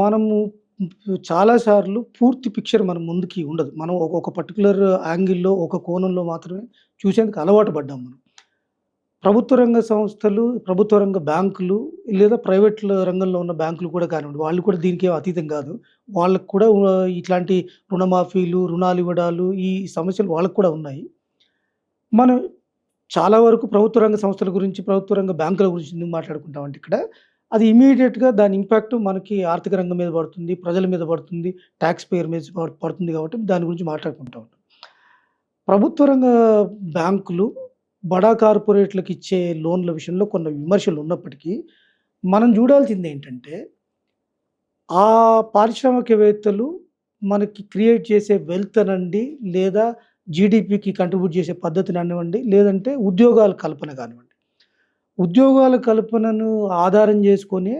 మనము చాలాసార్లు పూర్తి పిక్చర్ మన ముందుకి ఉండదు. మనం ఒక పర్టికులర్ పర్టిక్యులర్ యాంగిల్‌లో, ఒక కోణంలో మాత్రమే చూసేందుకు అలవాటు పడ్డాం మనం. ప్రభుత్వ రంగ సంస్థలు, ప్రభుత్వ రంగ బ్యాంకులు లేదా ప్రైవేట్ రంగంలో ఉన్న బ్యాంకులు కూడా కానివ్వండి, వాళ్ళు కూడా దీనికేం అతీతం కాదు. వాళ్ళకు కూడా ఇట్లాంటి రుణమాఫీలు, రుణాలు ఇవ్వడాలు ఈ సమస్యలు వాళ్ళకి కూడా ఉన్నాయి. మనం చాలా వరకు ప్రభుత్వ రంగ సంస్థల గురించి, ప్రభుత్వ రంగ బ్యాంకుల గురించి మాట్లాడుకుంటామండి ఇక్కడ, అది ఇమ్మీడియేట్‌గా దాని ఇంపాక్ట్ మనకి ఆర్థిక రంగం మీద పడుతుంది, ప్రజల మీద పడుతుంది, ట్యాక్స్ పేయర్ మీద పడుతుంది కాబట్టి దాని గురించి మాట్లాడుకుంటా ఉంటాం. ప్రభుత్వ రంగ బ్యాంకులు బడా కార్పొరేట్లకు ఇచ్చే లోన్‌ల విషయంలో కొన్ని విమర్శలు ఉన్నప్పటికీ, మనం చూడాల్సింది ఏంటంటే ఆ పారిశ్రామికవేత్తలు మనకి క్రియేట్ చేసే వెల్త్ అనండి, లేదా జీడిపికి కంట్రిబ్యూట్ చేసే పద్ధతిని అనివ్వండి, లేదంటే ఉద్యోగాల కల్పన కానివ్వండి. ఉద్యోగాల కల్పనను ఆధారం చేసుకొని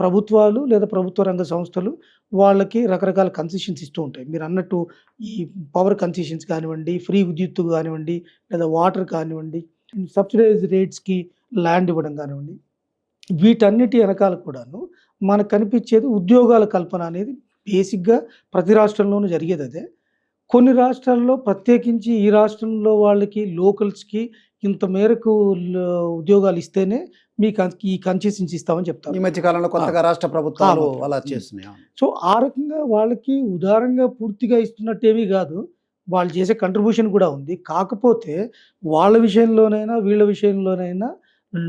ప్రభుత్వాలు లేదా ప్రభుత్వ రంగ సంస్థలు వాళ్ళకి రకరకాల కన్సెషన్స్ ఇస్తూ ఉంటాయి. మీరు అన్నట్టు ఈ పవర్ కన్సెషన్స్ కానివ్వండి, ఫ్రీ విద్యుత్తు కానివ్వండి, లేదా వాటర్ కానివ్వండి, సబ్సిడైజ్డ్ రేట్స్‌కి ల్యాండ్ ఇవ్వడం కానివ్వండి. వీటన్నిటి వెనకాల కూడాను మనకు కనిపించేది ఉద్యోగాల కల్పన అనేది బేసిక్‌గా ప్రతి రాష్ట్రంలోనూ జరిగేది అదే కొన్ని రాష్ట్రాల్లో ప్రత్యేకించి ఈ రాష్ట్రంలో వాళ్ళకి లోకల్స్‌కి ఇంత మేరకు ఉద్యోగాలు ఇస్తేనే అన్ ఈ కన్సెషన్స్ ఇస్తామని చెప్తారు. ఈ మధ్య కాలంలో! కొత్తగా రాష్ట్ర ప్రభుత్వాలు! అలా. చేస్తున్నాయి. సో, ఆ రకంగా వాళ్ళకి ఉదారంగా పూర్తిగా ఇస్తున్నట్టేమీ గాదు. వాళ్ళు చేసే కంట్రిబ్యూషన్ కూడా ఉంది. కాకపోతే వాళ్ళ విషయంలోనైనా, వీళ్ళ విషయంలోనైనా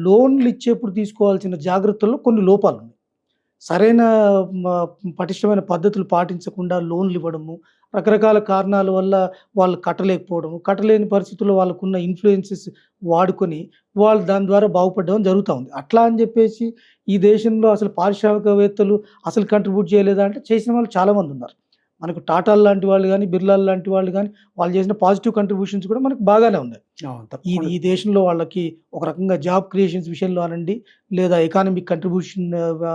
లోన్‌లు ఇచ్చేప్పుడు తీసుకోవాల్సిన జాగ్రత్తల్లో కొన్ని లోపాలున్నాయి. సరైన పటిష్టమైన పద్ధతులు పాటించకుండా లోన్‌లు ఇవ్వడము, రకరకాల కారణాల వల్ల వాళ్ళు కట్టలేకపోవడము, కట్టలేని పరిస్థితుల్లో వాళ్ళకున్న ఇన్‌ఫ్లుయెన్సెస్ వాడుకొని, వాళ్ళు దాని ద్వారా బాగుపడడం జరుగుతా ఉంది. అట్లా అని చెప్పేసి ఈ దేశంలో అసలు పారిశ్రామికవేత్తలు అసలు కంట్రిబ్యూట్ చేయలేదా అంటే చేసిన వాళ్ళు చాలామందున్నారు. మనకు టాటాలు లాంటి వాళ్ళు గాని, బిర్లాలు లాంటి వాళ్ళు గాని, వాళ్ళు చేసిన పాజిటివ్ కంట్రిబ్యూషన్స్ కూడా మనకు బాగానే ఉన్నాయి. ఈ. ఈ దేశంలో వాళ్ళకి ఒక రకంగా జాబ్ క్రియేషన్స్ విషయంలో అనండి, లేదా ఎకానమిక్ కంట్రిబ్యూషన్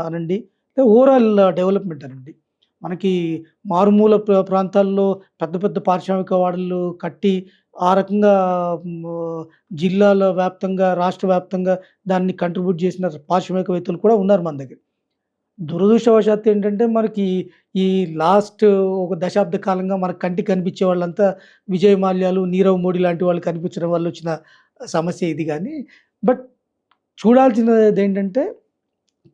అనండి, ఓవరాల్ డెవలప్‌మెంట్ అనండి. మనకి మారుమూల ప్రాంతాల్లో పెద్ద పెద్ద పారిశ్రామిక వాడలు కట్టి, ఆ రకంగా జిల్లాల వ్యాప్తంగా, రాష్ట్ర వ్యాప్తంగా దాన్ని కంట్రిబ్యూట్ చేసిన పారిశ్రామికవేత్తలు కూడా ఉన్నారు మన దగ్గర. దురదృష్టవశాత్తు ఏంటంటే, మనకి ఈ లాస్ట్ ఒక దశాబ్ద కాలంగా మన కంటికి కనిపించే వాళ్ళంతా విజయ్ మాల్యాలు, నీరవ్ మోడీ లాంటి వాళ్ళు కనిపించడం వల్ల వచ్చిన సమస్య ఇది కానీ బట్ చూడాల్సినది ఏంటంటే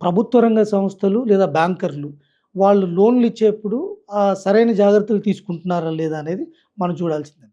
ప్రభుత్వ రంగ సంస్థలు లేదా బ్యాంకర్లు వాళ్ళు లోన్‌లు ఇచ్చేప్పుడు సరైన జాగ్రత్తలు తీసుకుంటున్నారా లేదా అనేది మనం చూడాల్సిందే.